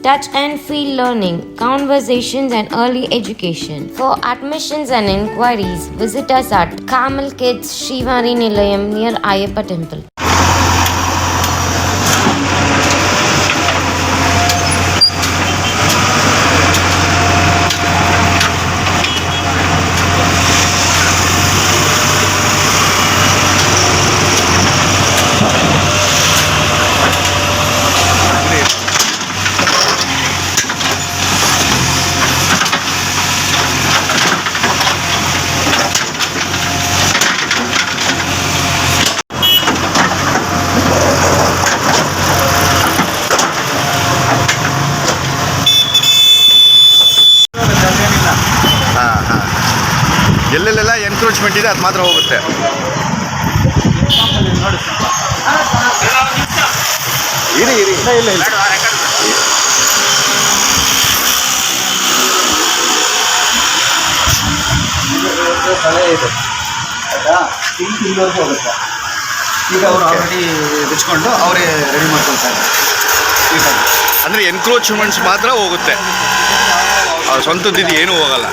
touch and feel learning, conversations, and early education. For admissions and inquiries, visit us at Kamal Kids Shivari Nilayam near Ayappa Temple. ಎಲ್ಲೆಲ್ಲೆಲ್ಲ encroachment ಇದೆ ಅದು ಮಾತ್ರ ಹೋಗುತ್ತೆ. ಇರಿ ಇರಿ. ಇಲ್ಲ ಇಲ್ಲ ತಲೆ ಇದೆ ಆಯ್ತಾ ತಿಂಗ್ ತಿಂಗ್ಳವರೆಗೂ ಹೋಗುತ್ತೆ ಈಗ ಅವರು ಆಲ್ರೆಡಿ ಬಿಚ್ಕೊಂಡು ಅವರೇ ರೆಡಿ ಮಾಡ್ಕೊಳ್ತಾರೆ. ಅಂದರೆ ಎನ್ಕ್ರೋಚ್ಮೆಂಟ್ಸ್ ಮಾತ್ರ ಹೋಗುತ್ತೆ. ಅವ್ರ ಸ್ವಂತದ್ದು ಏನೂ ಹೋಗಲ್ಲ.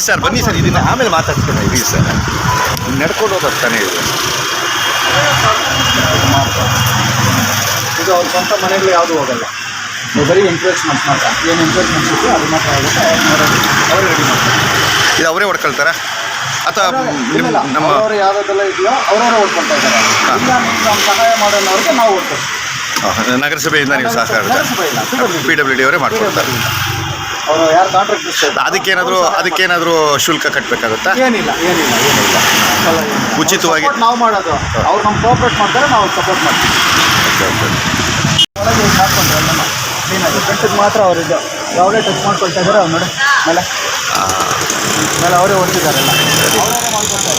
ಸರ್ ಬನ್ನಿ ಸರ್ ಇದನ್ನ ಆಮೇಲೆ ಮಾತಾಡ್ತೀನಿ ಇರಿ ಸರ್. ನಡ್ಕೊಂಡು ಹೋಗೋದು ತಾನೇ ಇದೆ. ಇದು ಅವ್ರ ಸ್ವಂತ ಮನೆಗಳು ಯಾವುದು ಹೋಗಲ್ಲ. ನೀವು ಬರೀ ಎಂಕರೇಜ್ಮೆಂಟ್ಸ್ ಮಾತ್ರ. ಏನು ಎಂಕ್ರೇಜ್ಮೆಂಟ್ ಸಿಕ್ಕು ಅದು ಮಾತ್ರ ಆಗುತ್ತೆ ಅವರೇ ರೆಡಿ ಮಾಡ್ತಾರೆ. ಇದು ಅವರೇ ಹೊಡ್ಕೊಳ್ತಾರಾ? ಅಥವಾ ನಿಮ್ಮ ಯಾವುದೆಲ್ಲ ಇದೆಯೋ ಅವರವರೇ ಹೊಡ್ಕೊಳ್ತಾ ಇದ್ದಾರೆ. ಸಹಾಯ ಮಾಡೋನವ್ರಿಗೆ ನಾವು ಓಡ್ಕೊಳ್ತೀವಿ ಆ, ನಗರಸಭೆಯಿಂದ ನೀವು ಸಹಕಾರ ಪಿ ಡಬ್ಲ್ಯೂ ಡಿ ಅವರೇ ಮಾಡ್ಕೊಡ್ತಾರೆ. ಅವರು ಯಾರು ಅದಕ್ಕೇನಾದರೂ ಅದಕ್ಕೇನಾದರೂ ಶುಲ್ಕ ಕಟ್ಟಬೇಕಾಗುತ್ತಾ ಏನಿಲ್ಲ ಏನಿಲ್ಲ ಏನಿಲ್ಲ. ಉಚಿತವಾಗಿ- ನಾವು ಮಾಡೋದು. ಅವ್ರು ನಮ್ಮ ಕೋಆಪ್ರೇಟ್ ಮಾಡ್ತಾರೆ ನಾವು ಸಪೋರ್ಟ್ ಮಾಡ್ತೀವಿ. ಒಳಗೆ ಹಾಕ್ಕೊಂಡ್ರೆ ಎಲ್ಲನೂ ಕ್ಲೀನಾಗಿ ಬೆಟ್ಟಕ್ಕೆ ಮಾತ್ರ ಅವರಿದ್ದು ಯಾವುದೇ ಟಚ್ ಮಾಡ್ಕೊಳ್ತಾ ಇದ್ದಾರೆ ಅವ್ರು ನೋಡಿ. ಮೇಲೆ. ಮೇಲೆ ಅವರೇ ಹೊಡ್ತಿದ್ದಾರೆಲ್ಲ ಅವರೇ ಮಾಡ್ಕೊಳ್ತಾರೆ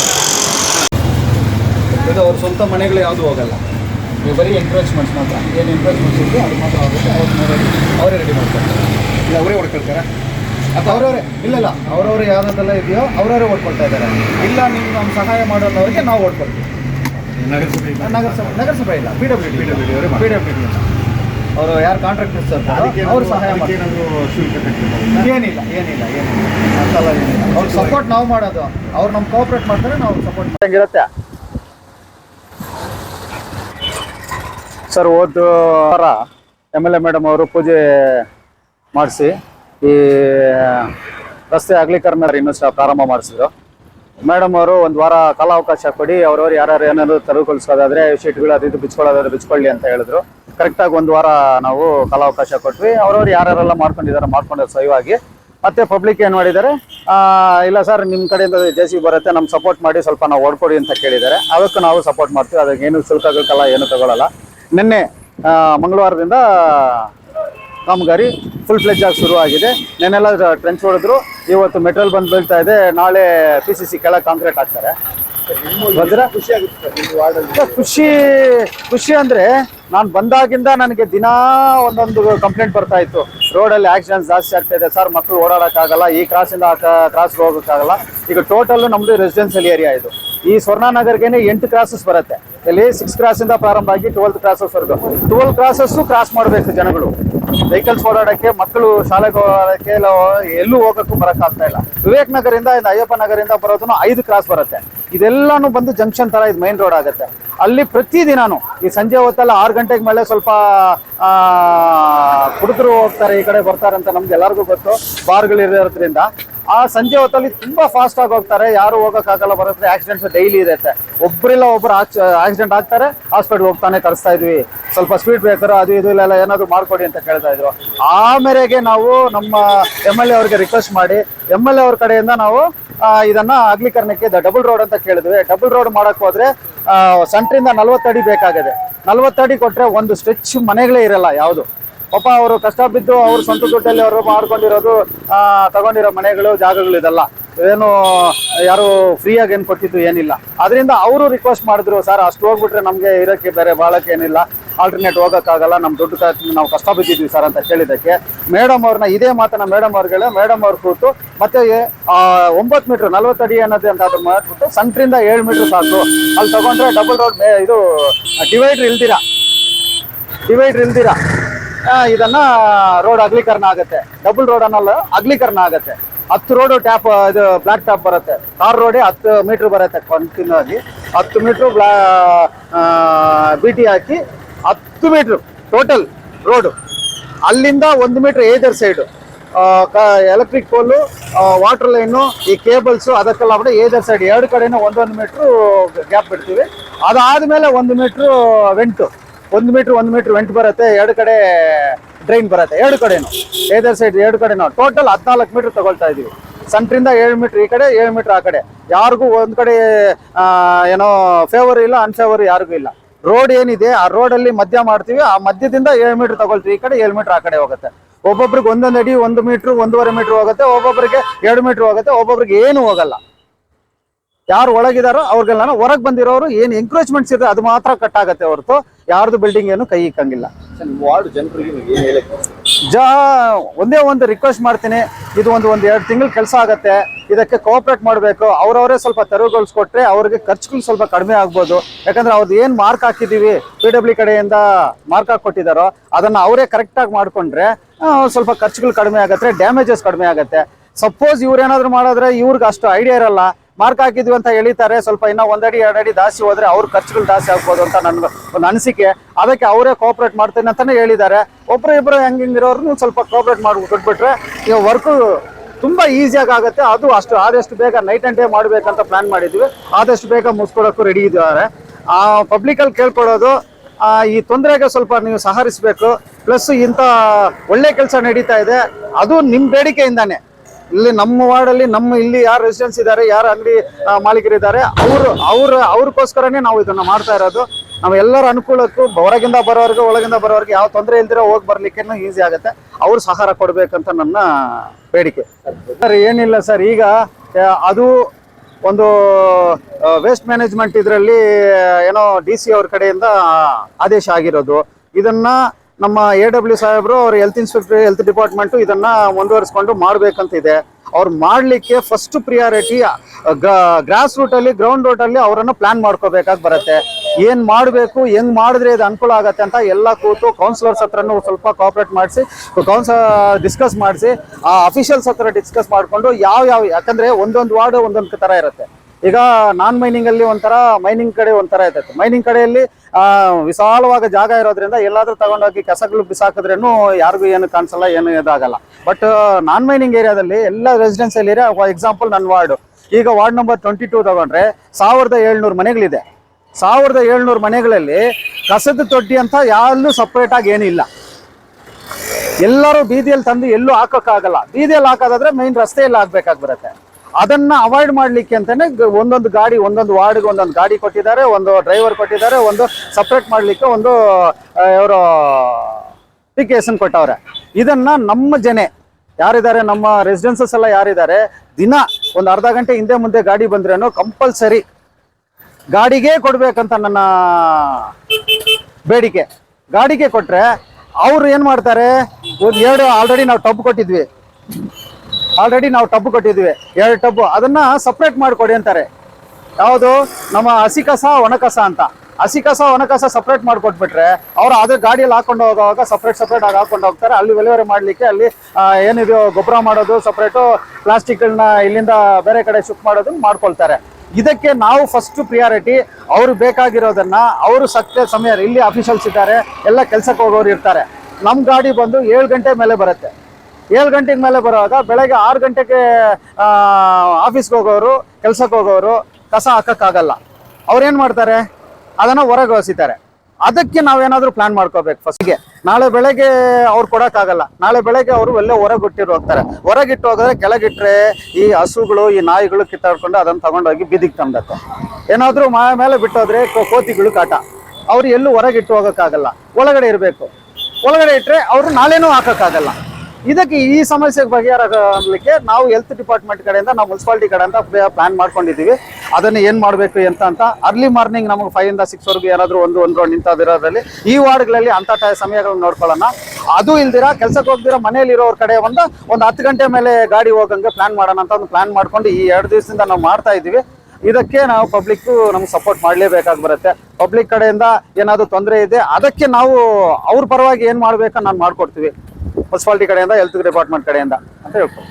ಇದು ಅವ್ರ ಸ್ವಂತ ಮನೆಗಳು ಯಾವುದು ಹೋಗಲ್ಲ. ನೀವು ಬರೀ ಎಂಕ್ರೋಚ್ಮೆಂಟ್ಸ್ ಮಾತ್ರ. ಏನು ಎಂಕ್ರೋಚ್ಮೆಂಟ್ಸ್ ಇದ್ದು ಅದು ಮಾತ್ರ ಆಗುತ್ತೆ ಅವ್ರು ಅವರೇ ರೆಡಿ ಮಾಡ್ಕೊಳ್ತಾರೆ. ಇಲ್ಲ ಅವರೇ ಹೊಡ್ಕೊಳ್ತಾರೆ ಅಥವಾ ಅವರವರೇ ಇಲ್ಲ ಇಲ್ಲ ಅವರವರು ಯಾವುದೆಲ್ಲ ಇದೆಯೋ ಅವರವರೇ ಓಡ್ಕೊಳ್ತಾ ಇದ್ದಾರೆ. ಇಲ್ಲ ನೀವು ನಮ್ಮ ಸಹಾಯ ಮಾಡೋದವ್ರಿಗೆ ನಾವು ಓಡ್ಕೊಳ್ತೀವಿ. ನಗರಸಭೆ ನಗರಸಭೆ ನಗರಸಭೆ ಇಲ್ಲ P W D P W D ಅವರೇ ಪಿ ಡಬ್ಲ್ಯೂ ಡಿ ಇಲ್ಲ. ಅವರು ಯಾರು ಕಾಂಟ್ರಾಕ್ಟರ್ಸ್ ಇರ್ತಾರೋ ಅವ್ರು ಸಹಾಯ ಏನಿಲ್ಲ ಏನಿಲ್ಲ ಏನಿಲ್ಲ. ಅಂತಲ್ಲ ಏನಿಲ್ಲ. ಅವ್ರ ಸಪೋರ್ಟ್ ನಾವು ಮಾಡೋದು. ಅವ್ರು ನಮ್ಮ ಕೋಆಪ್ರೇಟ್ ಮಾಡ್ತಾರೆ ನಾವು ಸಪೋರ್ಟ್ ಮಾಡಂಗಿರುತ್ತೆ ಸರ್ ಹೋದ ವಾರ ಎಂ ಎಲ್ ಎ ಮೇಡಮ್ ಅವರು ಪೂಜೆ ಮಾಡಿಸಿ, ಈ ರಸ್ತೆ ಅಗಲೀಕರಣ ಇನ್ನೂ ಸಹ ಪ್ರಾರಂಭ ಮಾಡಿಸಿದ್ರು. ಮೇಡಮ್ ಅವರು ಒಂದು ವಾರ ಕಾಲಾವಕಾಶ ಕೊಡಿ, ಅವ್ರವ್ರು ಯಾರ್ಯಾರು ಏನಾದ್ರು ತೆರವುಗೊಳಿಸೋದಾದ್ರೆ ಶೀಟ್ಗಳು ಅದು ಇದು ಬಿಚ್ಕೊಳ್ಳೋದಾದ್ರೆ ಬಿಚ್ಕೊಳ್ಳಿ ಅಂತ ಹೇಳಿದ್ರು. ಕರೆಕ್ಟಾಗಿ ಒಂದು ವಾರ ನಾವು ಕಾಲಾವಕಾಶ ಕೊಟ್ವಿ. ಅವ್ರವ್ರು ಯಾರ್ಯಾರೆಲ್ಲ ಮಾಡ್ಕೊಂಡಿದ್ದಾರೆ ಮಾಡ್ಕೊಂಡಿದ್ದಾರೆ ಸಹಿವಾಗಿ. ಮತ್ತೆ ಪಬ್ಲಿಕ್ ಏನು ಮಾಡಿದ್ದಾರೆ? ಇಲ್ಲ ಸರ್ ನಿಮ್ಮ ಕಡೆಯಿಂದ ಜೆ ಸಿ ಬರುತ್ತೆ ನಮ್ಗೆ ಸಪೋರ್ಟ್ ಮಾಡಿ ಸ್ವಲ್ಪ ನಾವು ಓಡ್ಕೊಡಿ ಅಂತ ಕೇಳಿದ್ದಾರೆ. ಅದಕ್ಕೂ ನಾವು ಸಪೋರ್ಟ್ ಮಾಡ್ತೀವಿ. ಅದಕ್ಕೆ ಏನು ಶುಲ್ಕಗಳಕ್ಕೆಲ್ಲ ಏನು ತಗೊಳ್ಳಲ್ಲ ನಿನ್ನೆ ಮಂಗಳವಾರದಿಂದ ಕಾಮಗಾರಿ ಫುಲ್ ಫ್ಲೆಜ್ ಆಗಿ ಶುರುವಾಗಿದೆ. ನೆನ್ನೆಲ್ಲ ಟ್ರೆಂಚ್ ಹೊಡೆದ್ರು. ಇವತ್ತು ಮೆಟ್ರಲ್ ಬಂದು ಬೀಳ್ತಾ ಇದೆ. ನಾಳೆ ಪಿ ಸಿ ಸಿ ಕೆಳಗೆ ಕಾಂಕ್ರೀಟ್ ಹಾಕ್ತಾರೆ. ಖುಷಿ ಖುಷಿ ಅಂದ್ರೆ ನಾನು ಬಂದಾಗಿಂದ ನನಗೆ ದಿನಾ ಒಂದೊಂದು ಕಂಪ್ಲೇಂಟ್ ಬರ್ತಾ ಇತ್ತು. ರೋಡಲ್ಲಿ ಆಕ್ಸಿಡೆಂಟ್ ಜಾಸ್ತಿ ಆಗ್ತಾ ಇದೆ. ಸರ್ ಮಕ್ಕಳು ಓಡಾಡೋಕ್ಕಾಗಲ್ಲ. ಈ ಕ್ರಾಸಿಂದ ಕ್ರಾಸ್ ಹೋಗೋಕ್ಕಾಗಲ್ಲ. ಈಗ ಟೋಟಲ್ ನಮ್ಮದು ರೆಸಿಡೆನ್ಸಿಯಲ್ ಏರಿಯಾ ಇದು. ಈ ಸ್ವರ್ಣನಗರ್ಗೆನೆ ಎಂಟು ಕ್ರಾಸಸ್ ಬರುತ್ತೆ. ಇಲ್ಲಿ ಸಿಕ್ಸ್ ಕ್ರಾಸಿಂದ ಪ್ರಾರಂಭ ಆಗಿ ಟ್ವೆಲ್ತ್ ಕ್ರಾಸಸ್ ವರೆಗೂ. ಟ್ವೆಲ್ ಕ್ರಾಸಸ್ಸು ಕ್ರಾಸ್ ಮಾಡಬೇಕು ಜನಗಳು. ವೆಹಿಕಲ್ಸ್ ಓಡಾಡಕ್ಕೆ, ಮಕ್ಕಳು ಶಾಲೆಗೆ ಹೋಗೋದಕ್ಕೆ ಇಲ್ಲ ಎಲ್ಲೂ ಹೋಗಕ್ಕೂ ಬರೋಕ್ಕಾಗ್ತಾ ಇಲ್ಲ. ವಿವೇಕ್ ನಗರಿಂದ ಇಂದ ಅಯ್ಯಪ್ಪ ನಗರಿಂದ ಬರೋದನ್ನು ಐದು ಕ್ರಾಸ್ ಬರುತ್ತೆ. ಇದೆಲ್ಲಾನು ಬಂದು ಜಂಕ್ಷನ್ ತರ ಇದು ಮೈನ್ ರೋಡ್ ಆಗುತ್ತೆ. ಅಲ್ಲಿ ಪ್ರತಿದಿನಾನು ಈ ಸಂಜೆ ಹೊತ್ತಲ್ಲ ಆರು ಗಂಟೆಗೆ ಮೇಲೆ ಸ್ವಲ್ಪ ಕುಡಿದ್ರು ಹೋಗ್ತಾರೆ, ಈ ಕಡೆ ಬರ್ತಾರೆ ಅಂತ ನಮ್ಗೆ ಎಲ್ಲರಿಗೂ ಗೊತ್ತು, ಬಾರ್ಗಳು ಇರೋದ್ರಿಂದ. ಆ ಸಂಜೆ ಹೊತ್ತಲ್ಲಿ ತುಂಬಾ ಫಾಸ್ಟ್ ಆಗಿ ಹೋಗ್ತಾರೆ, ಯಾರು ಹೋಗೋಕ್ಕಾಗಲ್ಲ ಬರುತ್ತೆ ಆಕ್ಸಿಡೆಂಟ್ಸ್ ಡೈಲಿ ಇರುತ್ತೆ. ಒಬ್ಬರಿಲ್ಲ ಒಬ್ರು ಆಕ್ಸಿಡೆಂಟ್ ಆಗ್ತಾರೆ ಹಾಸ್ಪಿಟ್ಲ್ ಹೋಗ್ತಾನೆ ಕರೆಸ್ತಾ ಇದ್ವಿ. ಸ್ವಲ್ಪ ಸ್ಪೀಡ್ ಬ್ರೇಕರ್ ಅದು ಇದು, ಇಲ್ಲ ಏನಾದ್ರು ಮಾಡ್ಕೊಡಿ ಅಂತ ಕೇಳ್ತಾ ಇದ್ರು. ಆ ನಾವು ನಮ್ಮ ಎಂ ಎಲ್ ಎ ಅವ್ರಿಗೆ ರಿಕ್ವೆಸ್ಟ್ ಮಾಡಿ ಎಂ ಎಲ್ ಎ ಅವ್ರ ಕಡೆಯಿಂದ ನಾವು ಇದನ್ನ ಅಗ್ಲೀಕರಣಕ್ಕೆ ಡಬಲ್ ರೋಡ್ ಅಂತ ಕೇಳಿದ್ವಿ. ಡಬಲ್ ರೋಡ್ ಮಾಡಕ್ ಹೋದ್ರೆ ಸೆಂಟ್ರಿಂದ ನಲ್ವತ್ತು ಅಡಿ ಬೇಕಾಗಿದೆ. ನಲ್ವತ್ತಡಿ ಕೊಟ್ರೆ ಒಂದು ಸ್ಟ್ರೆಚ್ ಮನೆಗಳೇ ಇರಲ್ಲ ಯಾವುದು. ಪಾಪ ಅವರು ಕಷ್ಟ ಬಿದ್ದು ಅವ್ರು ಸ್ವಂತ ದುಡ್ಡಲ್ಲಿ ಅವರು ಮಾಡ್ಕೊಂಡಿರೋದು ತಗೊಂಡಿರೋ ಮನೆಗಳು, ಜಾಗಗಳು ಇದೆಲ್ಲ. ಏನು, ಯಾರು ಫ್ರೀಯಾಗಿ ಏನು ಕೊಟ್ಟಿದ್ದು ಏನಿಲ್ಲ. ಅದರಿಂದ ಅವರು ರಿಕ್ವೆಸ್ಟ್ ಮಾಡಿದ್ರು, ಸರ್, ಅಷ್ಟು ಹೋಗ್ಬಿಟ್ರೆ ನಮಗೆ ಇರೋಕ್ಕೆ ಬೇರೆ ಬಾಳಕ್ಕೆ ಏನಿಲ್ಲ ಆಲ್ಟರ್ನೇಟ್ ಹೋಗೋಕ್ಕಾಗಲ್ಲ ನಮ್ಮ ದುಡ್ಡು ನಾವು ಕಷ್ಟ ಬಿದ್ದಿದ್ವಿ ಸರ್ ಅಂತ ಕೇಳಿದ್ದಕ್ಕೆ. ಮೇಡಮ್ ಅವ್ರನ್ನ ಇದೇ ಮಾತನ್ನ ಮೇಡಮ್ ಅವ್ರಿಗೆ ಮೇಡಮ್ ಅವ್ರು ಕೂತು ಮತ್ತೆ ಒಂಬತ್ತು ಮೀಟ್ರ್, ನಲ್ವತ್ತು ಅಡಿ ಅನ್ನೋದು ಅಂತ ಅದನ್ನ ಮಾಡಿಬಿಟ್ಟು ಸೆಂಟ್ರಿಂದ ಏಳು ಮೀಟ್ರ್ ಸಾಕು. ಅಲ್ಲಿ ತಗೊಂಡ್ರೆ ಡಬಲ್ ರೋಡ್ ಇದು ಡಿವೈಡ್ರ್ ಇಲ್ದಿರ? ಡಿವೈಡ್ರ್ ಇಲ್ದಿರ? ಇದನ್ನ ರೋಡ್ ಅಗ್ಲೀಕರಣ ಆಗುತ್ತೆ. ಡಬಲ್ ರೋಡ್ ಅನ್ನಲ್ಲ, ಅಗ್ಲೀಕರಣ ಆಗುತ್ತೆ. ಹತ್ತು ರೋಡು ಟ್ಯಾಪ್ ಇದು ಬ್ಲಾಕ್ ಟ್ಯಾಪ್ ಬರುತ್ತೆ. ಕಾರ್ ರೋಡೇ ಹತ್ತು ಮೀಟ್ರ್ ಬರುತ್ತೆ ಕಂಟಿನ್ಯೂ ಆಗಿ ಹತ್ತು ಮೀಟ್ರ್ ಬ್ಲಾ ಬಿ ಟಿ ಹಾಕಿ ಹತ್ತು ಮೀಟ್ರ್ ಟೋಟಲ್ ರೋಡು ಅಲ್ಲಿಂದ ಒಂದು metre either side electric pole water line ಈ ಕೇಬಲ್ಸು ಅದಕ್ಕೆಲ್ಲ ಬಿಟ್ಟು ಏದರ್ ಸೈಡ್ ಎರಡು ಕಡೆನೂ ಒಂದೊಂದು ಮೀಟ್ರು ಗ್ಯಾಪ್ ಬಿಡ್ತೀವಿ. ಅದಾದಮೇಲೆ ಒಂದು ಮೀಟ್ರು ವೆಂಟು ಒಂದು ಮೀಟ್ರ್ ಒಂದು ಮೀಟ್ರ್ ವೆಂಟ್ ಬರುತ್ತೆ. ಎರಡು ಕಡೆ ಡ್ರೈನ್ ಬರುತ್ತೆ. ಎರಡು ಕಡೆನು. ಏದರ್ ಸೈಡ್ ಎರಡು ಕಡೆನೂ. ಟೋಟಲ್ ಹದಿನಾಲ್ಕು ಮೀಟ್ರ್ ತಗೊಳ್ತಾ ಇದೀವಿ ಸೆಂಟ್ರಿಂದ ಏಳು ಮೀಟ್ರ್ ಈ ಕಡೆ, ಏಳು ಮೀಟ್ರ್ ಆ ಕಡೆ. ಯಾರಿಗೂ ಒಂದು ಕಡೆ ಏನೋ ಫೇವರ್ ಇಲ್ಲ ಅನ್ಫೇವರ್ ಯಾರಿಗೂ ಇಲ್ಲ. ರೋಡ್ ಏನಿದೆ, ಆ ರೋಡ್ ಅಲ್ಲಿ ಮಧ್ಯ ಮಾಡ್ತೀವಿ, ಆ ಮಧ್ಯದಿಂದ ಏಳು ಮೀಟರ್ ತಗೊಳ್ತೀವಿ, ಈ ಕಡೆ ಏಳು ಮೀಟರ್ ಆ ಕಡೆ ಹೋಗುತ್ತೆ. ಒಬ್ಬೊಬ್ರಿಗೆ ಒಂದೊಂದು ಅಡಿ, ಒಂದು ಮೀಟರ್ ಒಂದೂವರೆ ಮೀಟರ್ ಹೋಗುತ್ತೆ, ಒಬ್ಬೊಬ್ರಿಗೆ ಎರಡು ಮೀಟರ್ ಹೋಗುತ್ತೆ, ಒಬ್ಬೊಬ್ರಿಗೆ ಏನು ಹೋಗಲ್ಲ. ಯಾರು ಒಳಗಿದಾರೋ ಅವ್ರಿಗೆಲ್ಲ ಹೊರಗೆ ಬಂದಿರೋರು ಏನು ಎಂಕ್ರೋಚ್ಮೆಂಟ್ಸ್ ಇದೆ ಅದು ಮಾತ್ರ ಕಟ್ ಆಗುತ್ತೆ ಹೊರತು, ಯಾರ್ದು ಬಿಲ್ಡಿಂಗ್ ಏನು ಕೈ ಇಕ್ಕಂಗಿಲ್ಲ ವಾರ್ಡ್ ಜನರಿಗೆ ಜಾ, ಒಂದೇ ಒಂದು ರಿಕ್ವೆಸ್ಟ್ ಮಾಡ್ತೀನಿ. ಇದು ಒಂದು ಒಂದು ಎರಡು ತಿಂಗಳು ಕೆಲಸ ಆಗುತ್ತೆ. ಇದಕ್ಕೆ ಕೋಆಪ್ರೇಟ್ ಮಾಡಬೇಕು. ಅವ್ರವರೇ ಸ್ವಲ್ಪ ತೆರವುಗೊಳಿಸ್ಕೊಟ್ರೆ ಅವ್ರಿಗೆ ಖರ್ಚುಗಳು ಸ್ವಲ್ಪ ಕಡಿಮೆ ಆಗ್ಬೋದು. ಯಾಕಂದ್ರೆ ಅವ್ರದ್ದು ಏನು ಮಾರ್ಕ್ ಹಾಕಿದ್ದೀವಿ? ಪಿ ಡಬ್ಲ್ಯೂ ಕಡೆಯಿಂದ ಮಾರ್ಕ್ ಹಾಕಿ ಕೊಟ್ಟಿದ್ದಾರೋ ಅದನ್ನ ಅವರೇ ಕರೆಕ್ಟಾಗಿ ಮಾಡ್ಕೊಂಡ್ರೆ ಸ್ವಲ್ಪ ಖರ್ಚುಗಳು ಕಡಿಮೆ ಆಗುತ್ತೆ ಡ್ಯಾಮೇಜಸ್ ಕಡಿಮೆ ಆಗುತ್ತೆ. ಸಪೋಸ್ ಇವ್ರೇನಾದ್ರು ಮಾಡಿದ್ರೆ ಇವ್ರಿಗೆ ಅಷ್ಟು ಐಡಿಯಾ ಇರಲ್ಲ. ಮಾರ್ಕ್ ಹಾಕಿದ್ವಿ ಅಂತ ಎಳಿತಾರೆ. ಸ್ವಲ್ಪ ಇನ್ನ ಒಂದಡಿ, ಎರಡಡಿ ದಾಸಿ ಹೋದ್ರೆ ಅವ್ರ ಖರ್ಚುಗಳು ಜಾಸ್ತಿ ಆಗ್ಬೋದು ಅಂತ ನನ್ನ ಒಂದು ಅನಿಸಿಕೆ. ಅದಕ್ಕೆ ಅವರೇ ಕೋಆಪರೇಟ್ ಮಾಡ್ತೇನೆ ಅಂತಲೇ ಹೇಳಿದ್ದಾರೆ. ಒಬ್ರು ಇಬ್ಬರು ಹೆಂಗಿರೋರ್ನು ಸ್ವಲ್ಪ ಕೋಆಪರೇಟ್ ಮಾಡಿ ಕೊಟ್ಬಿಟ್ರೆ ಈಗ ವರ್ಕು ತುಂಬಾ ಈಸಿಯಾಗಿ ಆಗುತ್ತೆ. ಅದು ಅಷ್ಟು, ಆದಷ್ಟು ಬೇಗ ನೈಟ್ ಅಂಡ್ ಡೇ ಮಾಡ್ಬೇಕಂತ ಪ್ಲಾನ್ ಮಾಡಿದ್ವಿ. ಆದಷ್ಟು ಬೇಗ ಮುಗಿಸ್ಕೊಡಕ್ಕೂ ರೆಡಿ ಇದ್ದಾರೆ. ಆ ಪಬ್ಲಿಕಲ್ಲಿ ಕೇಳ್ಕೊಳ್ಳೋದು ಈ ತೊಂದರೆಗೆ ಸ್ವಲ್ಪ ನೀವು ಸಹರಿಸಬೇಕು ಪ್ಲಸ್ ಇಂಥ ಒಳ್ಳೆ ಕೆಲಸ ನಡೀತಾ ಇದೆ. ಅದು ನಿಮ್ಮ ಬೇಡಿಕೆಯಿಂದಾನೆ. ಇಲ್ಲಿ ನಮ್ಮ ವಾರ್ಡಲ್ಲಿ ನಮ್ಮ ಇಲ್ಲಿ ಯಾರು ರೆಸಿಡೆನ್ಸ್ ಇದ್ದಾರೆ, ಯಾರು ಅಂಗಡಿ ಮಾಲೀಕರಿದ್ದಾರೆ ಅವರು, ಅವ್ರ, ಅವ್ರಿಗೋಸ್ಕರನೇ ನಾವು ಇದನ್ನ ಮಾಡ್ತಾ ಇರೋದು. ನಾವು ಎಲ್ಲರ ಅನುಕೂಲಕ್ಕೂ ಹೊರಗಿಂದ ಬರೋರ್ಗೆ, ಒಳಗಿಂದ ಬರೋರ್ಗೆ ಯಾವ ತೊಂದರೆ ಇಲ್ದಿರೋ ಹೋಗಿ ಬರ್ಲಿಕ್ಕೆ ಈಸಿ ಆಗುತ್ತೆ. ಅವ್ರು ಸಹಕಾರ ಕೊಡಬೇಕಂತ ನನ್ನ ಬೇಡಿಕೆ. ಸರ್, ಏನಿಲ್ಲ ಸರ್, ಈಗ ಅದು ಒಂದು ವೇಸ್ಟ್ ಮ್ಯಾನೇಜ್ಮೆಂಟ್ ಇದರಲ್ಲಿ ಏನೋ ಡಿ ಸಿ ಅವ್ರ ಕಡೆಯಿಂದ ಆದೇಶ ಆಗಿರೋದು. ಇದನ್ನ ನಮ್ಮ ಎ ಡಬ್ಲ್ಯೂ ಸಾಹೇಬ್ರು ಅವ್ರ ಹೆಲ್ತ್ ಇನ್ಸ್ಪೆಕ್ಟರ್ ಹೆಲ್ತ್ ಡಿಪಾರ್ಟ್ಮೆಂಟ್ ಇದನ್ನ ಮುಂದುವರಿಸ್ಕೊಂಡು ಮಾಡಬೇಕಂತಿದೆ. ಅವ್ರು ಮಾಡ್ಲಿಕ್ಕೆ ಫಸ್ಟ್ ಪ್ರಿಯಾರಿಟಿ ಗ್ರಾಸ್ ರೂಟ್ ಅಲ್ಲಿ ಗ್ರೌಂಡ್ ರೂಟ್ ಅಲ್ಲಿ ಪ್ಲ್ಯಾನ್ ಪ್ಲಾನ್ ಮಾಡ್ಕೋಬೇಕಾಗಿ ಬರುತ್ತೆ. ಏನು ಮಾಡಬೇಕು, ಹೆಂಗ್ ಮಾಡಿದ್ರೆ ಇದು ಅನುಕೂಲ ಆಗುತ್ತೆ ಅಂತ ಎಲ್ಲ ಕೂತು ಕೌನ್ಸಿಲರ್ಸ್ ಹತ್ರನೂ ಸ್ವಲ್ಪ ಕೋಆಪರೇಟ್ ಮಾಡಿಸಿ ಕೌನ್ಸ ಡಿಸ್ಕಸ್ ಮಾಡಿಸಿ, ಆ ಅಫಿಷಿಯಲ್ಸ್ ಹತ್ರ ಡಿಸ್ಕಸ್ ಮಾಡಿಕೊಂಡು ಯಾವ ಯಾವ ಯಾಕಂದ್ರೆ ಒಂದೊಂದು ವಾರ್ಡ್ ಒಂದೊಂದು ತರ ಇರುತ್ತೆ. ಈಗ ನಾನ್ ಮೈನಿಂಗ್ ಅಲ್ಲಿ ಒಂಥರ ಮೈನಿಂಗ್ ಕಡೆ ಒಂಥರ ಇರ್ತೈತೆ. ಮೈನಿಂಗ್ ಕಡೆಯಲ್ಲಿ, ಆ, ವಿಶಾಲವಾದ ಜಾಗ ಇರೋದ್ರಿಂದ ಎಲ್ಲಾದ್ರೂ ತಗೊಂಡೋಗಿ ಕಸಗಳು ಬಿಸಾಕಿದ್ರೇನು ಯಾರಿಗೂ ಏನು ಕಾಣಿಸಲ್ಲ, ಏನು ಇದಾಗಲ್ಲ. ಬಟ್ ನಾನ್ ಮೈನಿಂಗ್ ಏರಿಯಾದಲ್ಲಿ ಎಲ್ಲ ರೆಸಿಡೆನ್ಸಿಯಲ್ ಏರಿಯಾ ಎಕ್ಸಾಂಪಲ್ ನನ್ನ ವಾರ್ಡ್. ಈಗ ವಾರ್ಡ್ ನಂಬರ್ ಟ್ವೆಂಟಿ ಟೂ ತಗೊಂಡ್ರೆ ಸಾವಿರದ ಏಳ್ನೂರು ಮನೆಗಳಿದೆ. ಸಾವಿರದ ಏಳ್ನೂರು ಮನೆಗಳಲ್ಲಿ ಕಸದ ತೊಟ್ಟಿ ಅಂತ ಯಾರಲ್ಲೂ ಸಪ್ರೇಟ್ ಆಗಿ ಏನಿಲ್ಲ. ಎಲ್ಲರೂ ಬೀದಿಯಲ್ಲಿ ತಂದು ಎಲ್ಲೂ ಹಾಕೋಕ್ಕಾಗಲ್ಲ. ಬೀದಿಯಲ್ಲಿ ಹಾಕೋದಾದ್ರೆ ಮೈನ್ ರಸ್ತೆಯಲ್ಲಿ ಹಾಕ್ಬೇಕಾಗಿ ಬರುತ್ತೆ ಅದನ್ನ ಅವಾಯ್ಡ್ ಮಾಡ್ಲಿಕ್ಕೆ ಅಂತಾನೆ ಒಂದೊಂದು ಗಾಡಿ, ಒಂದೊಂದು ವಾರ್ಡ್ಗೆ ಒಂದೊಂದು ಗಾಡಿ ಕೊಟ್ಟಿದ್ದಾರೆ, ಒಂದು ಡ್ರೈವರ್ ಕೊಟ್ಟಿದ್ದಾರೆ, ಒಂದು ಸಪ್ರೇಟ್ ಮಾಡ್ಲಿಕ್ಕೆ ಒಂದು ಇವರು ಅಪ್ಲಿಕೇಶನ್ ಕೊಟ್ಟವ್ರೆ. ಇದನ್ನ ನಮ್ಮ ಜನೆ, ಯಾರಿದ್ದಾರೆ? ನಮ್ಮ ರೆಸಿಡೆನ್ಸಸ್ ಎಲ್ಲ ಯಾರಿದ್ದಾರೆ? ದಿನ ಒಂದು ಅರ್ಧ ಗಂಟೆ ಹಿಂದೆ ಮುಂದೆ ಗಾಡಿ ಬಂದ್ರೇನು ಕಂಪಲ್ಸರಿ ಗಾಡಿಗೆ ಕೊಡ್ಬೇಕಂತ ನನ್ನ ಬೇಡಿಕೆ. ಗಾಡಿಗೆ ಕೊಟ್ರೆ ಅವ್ರು ಏನ್ ಮಾಡ್ತಾರೆ? ಒಂದು ಎರಡು ಆಲ್ರೆಡಿ ನಾವು ಟಬ್ ಕೊಟ್ಟಿದ್ವಿ. ಆಲ್ರೆಡಿ ನಾವು ಟಬ್ ಕೊಟ್ಟಿದ್ವಿ ಎರಡು ಟಬ್ ಅದನ್ನ ಸಪ್ರೇಟ್ ಮಾಡಿಕೊಡಿ ಅಂತಾರೆ. ಯಾವುದು? ನಮ್ಮ ಹಸಿ ಕಸ, ಒಣ ಕಸ ಅಂತ. ಹಸಿ ಕಸ ಒಣಕಸ ಸಪ್ರೇಟ್ ಮಾಡಿಕೊಟ್ಬಿಟ್ರೆ ಅವ್ರು ಅದೇ ಗಾಡಿಯಲ್ಲಿ ಹಾಕೊಂಡು ಹೋಗುವಾಗ ಸಪ್ರೇಟ್ ಸಪ್ರೇಟ್ ಆಗಿ ಹಾಕೊಂಡು ಹೋಗ್ತಾರೆ. ಅಲ್ಲಿ ವಿಲೇವರಿ ಮಾಡಲಿಕ್ಕೆ ಅಲ್ಲಿ ಏನಿದೆಯೋ ಗೊಬ್ಬರ ಮಾಡೋದು ಸಪ್ರೇಟು ಪ್ಲಾಸ್ಟಿಕ್ಗಳನ್ನ ಇಲ್ಲಿಂದ ಬೇರೆ ಕಡೆ ಶಿಫ್ಟ್ ಮಾಡೋದನ್ನು ಮಾಡ್ಕೊಳ್ತಾರೆ. ಇದಕ್ಕೆ ನಾವು ಫಸ್ಟ್ ಪ್ರಿಯಾರಿಟಿ ಅವ್ರು ಬೇಕಾಗಿರೋದನ್ನ ಅವರು ಸತ್ಯ ಸಮಯ ಇಲ್ಲಿ ಅಫಿಷಿಯಲ್ಸ್ ಇದ್ದಾರೆ. ಎಲ್ಲ ಕೆಲಸಕ್ಕೆ ಹೋಗೋರು ಇರ್ತಾರೆ. ನಮ್ಮ ಗಾಡಿ ಬಂದು ಏಳು ಗಂಟೆ ಮೇಲೆ ಬರುತ್ತೆ. ಏಳು ಗಂಟೆ ಮೇಲೆ ಬರುವಾಗ ಬೆಳಗ್ಗೆ ಆರು ಗಂಟೆಗೆ ಆಫೀಸ್ಗೆ ಹೋಗೋರು ಕೆಲ್ಸಕ್ಕೆ ಹೋಗೋರು ಕಸ ಹಾಕೋಕ್ಕಾಗಲ್ಲ. ಅವ್ರೇನು ಮಾಡ್ತಾರೆ? ಅದನ್ನ ಹೊರಗೆ ಹೊಸಿತಾರೆ ಅದಕ್ಕೆ ನಾವೇನಾದರೂ ಪ್ಲಾನ್ ಮಾಡ್ಕೋಬೇಕು ಫಸ್ಟ್ಗೆ ನಾಳೆ ಬೆಳಗ್ಗೆ ಅವ್ರು ಕೊಡೋಕ್ಕಾಗಲ್ಲ. ನಾಳೆ ಬೆಳಗ್ಗೆ ಅವರು ಎಲ್ಲೇ ಹೊರಗಿಟ್ಟಿರು ಹೋಗ್ತಾರೆ. ಹೊರಗಿಟ್ಟು ಹೋಗಿದ್ರೆ ಕೆಳಗಿಟ್ರೆ ಈ ಹಸುಗಳು, ಈ ನಾಯಿಗಳು ಕಿತ್ತಾಡ್ಕೊಂಡು ಅದನ್ನ ತಗೊಂಡೋಗಿ ಬೀದಿಗೆ ತಂದತ್ತೆ ಏನಾದರೂ ಮಾ ಮೇಲೆ ಬಿಟ್ಟೋದ್ರೆ ಕೋತಿಗಳು ಕಾಟ. ಅವ್ರು ಎಲ್ಲೂ ಹೊರಗಿಟ್ಟು ಹೋಗೋಕ್ಕಾಗಲ್ಲ. ಒಳಗಡೆ ಇರಬೇಕು. ಒಳಗಡೆ ಇಟ್ಟರೆ ಅವರು ನಾಳೆನೂ ಹಾಕೋಕ್ಕಾಗಲ್ಲ. ಇದಕ್ಕೆ ಈ ಸಮಸ್ಯೆಗೆ ಬಗೆಹರಲಿಕ್ಕೆ ನಾವು ಹೆಲ್ತ್ ಡಿಪಾರ್ಟ್ಮೆಂಟ್ ಕಡೆಯಿಂದ ನಾವು ಮುನ್ಸಿಪಾಲಿಟಿ ಕಡೆಯಿಂದ ಪ್ಲಾನ್ ಮಾಡ್ಕೊಂಡಿದ್ದೀವಿ. ಅದನ್ನು ಏನು ಮಾಡಬೇಕು ಎಂತ ಅಂತ ಅರ್ಲಿ ಮಾರ್ನಿಂಗ್ ನಮಗೆ ಫೈವ್ ಇಂದ ಸಿಕ್ಸ್ ವರೆಗೂ ಏನಾದರೂ ಒಂದು ಒಂದು ರೌಂಡ್ ನಿಂತದಿರೋದ್ರಲ್ಲಿ ಈ ವಾರ್ಡ್ಗಳಲ್ಲಿ ಅಂಥ ಸಮಯಗಳನ್ನ ನೋಡ್ಕೊಳ್ಳೋಣ. ಅದು ಇಲ್ದಿರ ಕೆಲಸಕ್ಕೆ ಹೋಗ್ದಿರ ಮನೇಲಿ ಇರೋರ ಕಡೆ ಒಂದು ಒಂದು ಹತ್ತು ಗಂಟೆ ಮೇಲೆ ಗಾಡಿ ಹೋಗಂಗೆ ಪ್ಲಾನ್ ಮಾಡೋಣ ಅಂತ ಒಂದು ಪ್ಲಾನ್ ಮಾಡ್ಕೊಂಡು ಈ ಎರಡು ದಿವಸದಿಂದ ನಾವು ಮಾಡ್ತಾ ಇದ್ದೀವಿ. ಇದಕ್ಕೆ ನಾವು ಪಬ್ಲಿಕ್ ನಮ್ಗೆ ಸಪೋರ್ಟ್ ಮಾಡಲೇಬೇಕಾಗಿ ಬರುತ್ತೆ. ಪಬ್ಲಿಕ್ ಕಡೆಯಿಂದ ಏನಾದರೂ ತೊಂದರೆ ಇದೆ, ಅದಕ್ಕೆ ನಾವು ಅವ್ರ ಪರವಾಗಿ ಏನು ಮಾಡಬೇಕೋ ನಾನು ಮಾಡ್ಕೊಡ್ತೀವಿ. ಮುನ್ಸಿಪಾಲಿಟಿ ಕಡೆಯಿಂದ ಹೆಲ್ತ್ ಡಿಪಾರ್ಟ್ಮೆಂಟ್ ಕಡೆಯಿಂದ ಅಂತ ಹೇಳ್ಕೊಂಡು